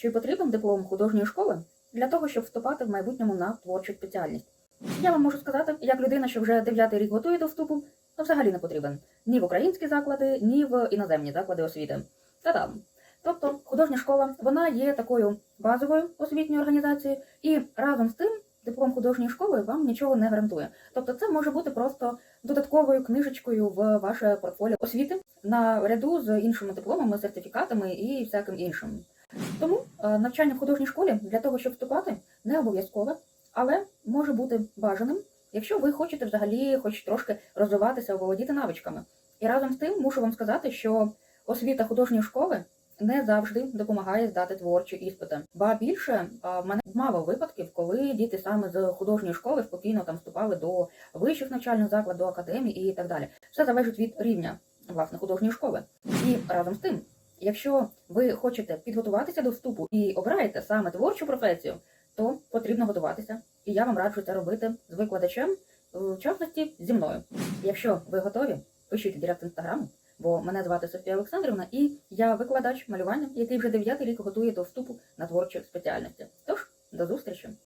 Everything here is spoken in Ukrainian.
Чи потрібен диплом художньої школи для того, щоб вступати в майбутньому на творчу спеціальність? Я вам можу сказати, як людина, що вже дев'ятий рік готує до вступу, то взагалі не потрібен ні в українські заклади, ні в іноземні заклади освіти. Та там. Тобто художня школа вона є такою базовою освітньою організацією, і разом з тим диплом художньої школи вам нічого не гарантує. Тобто, це може бути просто додатковою книжечкою в ваше портфоліо освіти на ряду з іншими дипломами, сертифікатами і всяким іншим. Тому е, навчання в художній школі для того, щоб вступати, не обов'язкове, але може бути бажаним, якщо ви хочете взагалі хоч трошки розвиватися, володіти навичками. І разом з тим мушу вам сказати, що освіта художньої школи не завжди допомагає здати творчі іспити. Ба більше в мене мало випадків, коли діти саме з художньої школи спокійно там вступали до вищих навчальних закладів, до академії і так далі. Все залежить від рівня власне художньої школи. І разом з тим, якщо ви хочете підготуватися до вступу і обираєте саме творчу професію, то потрібно готуватися. І я вам раджу це робити з викладачем, в частності зі мною. Якщо ви готові, пишіть директ інстаграму, бо мене звати Софія Олександрівна, і я викладач малювання, який вже дев'ятий рік готує до вступу на творчі спеціальності. Тож до зустрічі!